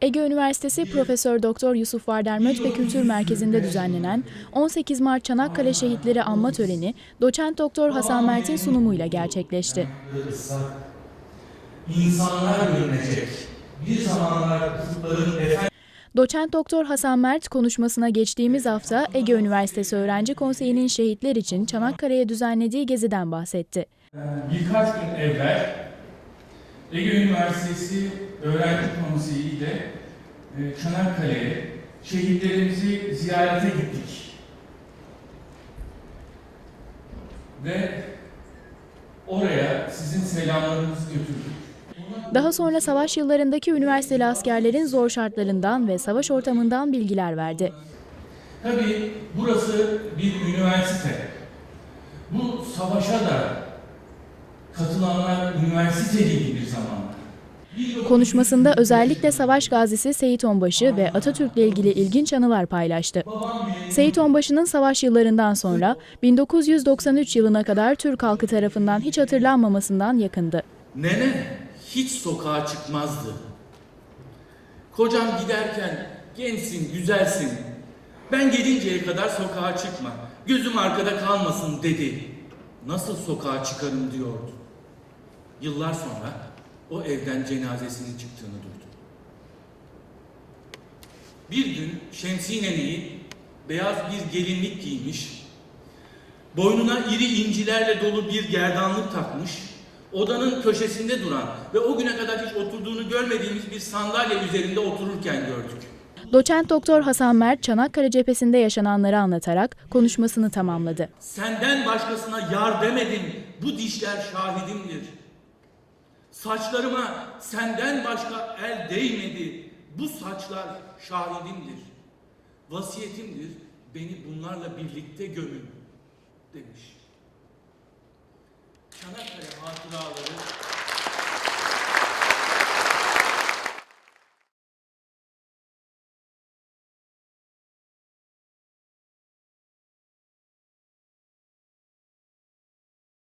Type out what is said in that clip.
Ege Üniversitesi Profesör Doktor Yusuf Vardar Mötbe Kültür Merkezi'nde düzenlenen 18 Mart Çanakkale Şehitleri Anma Töreni, Doçent Doktor Hasan Mert'in sunumuyla gerçekleşti. insanlar görünecek. Bir zamanlar kutupların efendim Doçent Doktor Hasan Mert konuşmasına geçtiğimiz hafta Ege Üniversitesi Öğrenci Konseyi'nin şehitler için Çanakkale'ye düzenlediği geziden bahsetti. Birkaç gün evvel Ege Üniversitesi Öğrenci Konseyi ile e, Çanakkale'ye şehitlerimizi ziyarete gittik. Ve oraya sizin selamlarınızı götürdük. Daha sonra savaş yıllarındaki üniversiteli askerlerin zor şartlarından ve savaş ortamından bilgiler verdi. Tabii burası bir üniversite. Bu savaşa da katılanlar üniversiteli bir zamanlar. Konuşmasında özellikle savaş gazisi Seyit Onbaşı ve Atatürk'le ilgili ilginç anılar paylaştı. Seyit Onbaşı'nın savaş yıllarından sonra 1993 yılına kadar Türk halkı tarafından hiç hatırlanmamasından yakındı. Nene hiç sokağa çıkmazdı. Kocam giderken gençsin, güzelsin. Ben gelinceye kadar sokağa çıkma. Gözüm arkada kalmasın dedi. Nasıl sokağa çıkarım diyordu. Yıllar sonra o evden cenazesinin çıktığını duydum. Bir gün Şemsi neneyi beyaz bir gelinlik giymiş, boynuna iri incilerle dolu bir gerdanlık takmış, odanın köşesinde duran ve o güne kadar hiç oturduğunu görmediğimiz bir sandalye üzerinde otururken gördük. Doçent Doktor Hasan Mert Çanakkale cephesinde yaşananları anlatarak konuşmasını tamamladı. Senden başkasına yar demedim, bu dişler şahidimdir. Saçlarıma senden başka el değmedi, bu saçlar şahidimdir. Vasiyetimdir, beni bunlarla birlikte gömün demiş. Çanakkale hatıraları